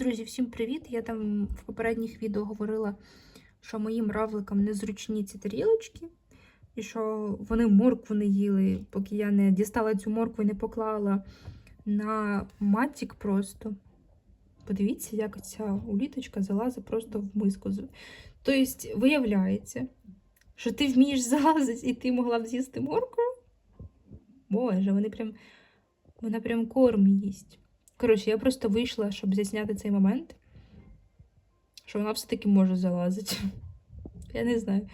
Друзі, всім привіт! Я там в попередніх відео говорила, що моїм равликам незручні ці тарілочки, і що вони моркву не їли, поки я не дістала цю моркву і не поклала на матік просто. Подивіться, як ця уліточка залазить просто в миску. Тобто, виявляється, що ти вмієш залазити і ти могла б з'їсти моркву? Боже, вони прям, вона прям корм їсть. Коротше, я просто вийшла, щоб засняти цей момент, що вона все-таки може залазити. Я не знаю,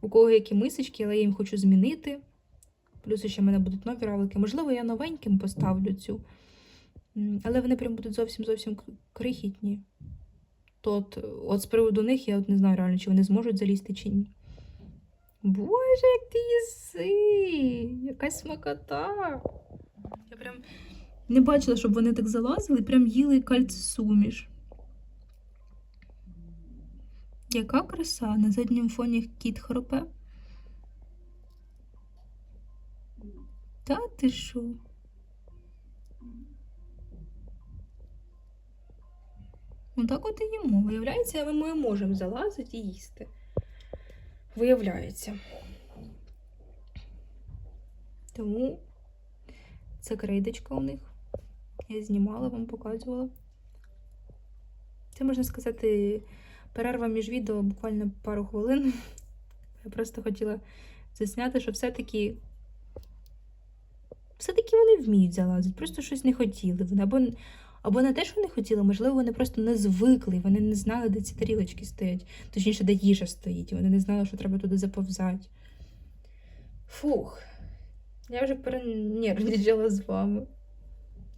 у кого які мисочки, але я їм хочу змінити. Плюс ще в мене будуть нові равлики. Можливо, я новеньким поставлю цю. Але вони прям будуть зовсім зовсім крихітні. То от, от з приводу них я от не знаю реально, чи вони зможуть залізти чи ні. Боже, як ти їси! Якась смакота! Я прям не бачила, щоб вони так залазили, прям їли кальцисуміш. Яка краса на задньому фоні кіт хропе. Та ти що? Ну так от і їмо. Виявляється, ми можемо залазити і їсти. Виявляється. Тому це крейдочка у них. Я знімала, вам показувала. Це можна сказати, перерва між відео буквально пару хвилин. Я просто хотіла засняти, що все-таки. Все-таки вони вміють залазити, просто щось не хотіли. Або, або не те, що не хотіли, можливо, вони просто не звикли, вони не знали, де ці тарілочки стоять. Точніше, де їжа стоїть, і вони не знали, що треба туди заповзати. Фух. Я вже перенервничала з вами.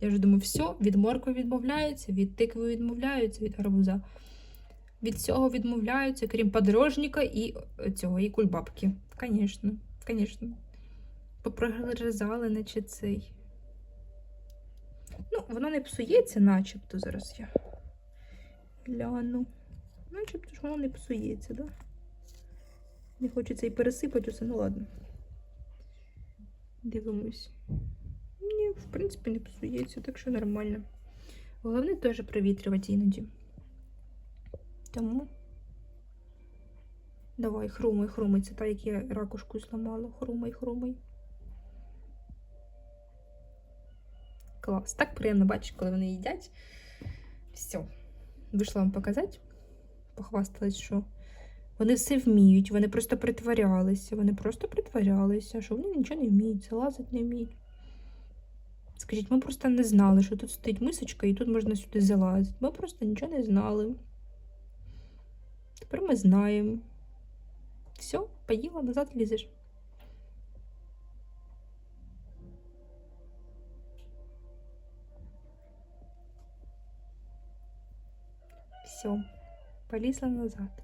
Я вже думаю, все, від моркви відмовляються, від тикви відмовляються, від гарбуза. Від всього відмовляються, крім подорожника і цього, і кульбабки. Звісно, звісно. Попрогризали, наче цей. Ну, воно не псується, начебто зараз я гляну. Начебто ж воно не псується, да? Не хочеться і пересипати усе, ну ладно. Дивимось. В принципі, не псується, так що нормально. Головне теж провітрювати іноді. Тому. Давай, хрумай, хрумай. Це та, як я ракушку зламала. Хрумай, хрумай. Клас. Так приємно бачити, коли вони їдять. Все. Вийшла вам показати. Похвасталась, що вони все вміють, вони просто притворялися. Вони просто притворялися, що вони нічого не вміють, залазити не вміють. Скажіть, ми просто не знали, що тут стоїть мисочка і тут можна сюди залазити. Ми просто нічого не знали. Тепер ми знаємо. Все, поїла, назад лізеш. Все, полізла назад.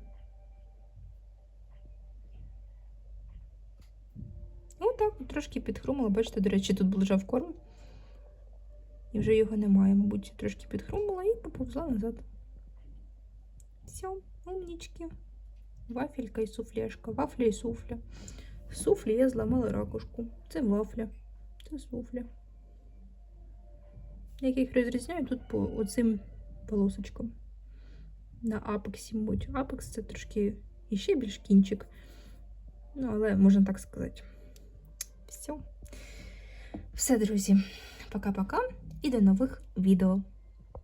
Ну так, трошки підхрумала. Бачите, до речі, тут лежав корм. І вже його немає, мабуть, трошки підхрумила і поповзла назад. Все, умнічки. Вафелька і суфлешка. Вафля і суфля. В суфлі я зламала ракушку. Це вафля. Це суфля. Як їх розрізняю тут по оцим полосочкам. На апексі, мабуть. Апекс це трошки іще більш кінчик. Ну, але можна так сказати. Все. Все, друзі. Пока-пока і до нових відео.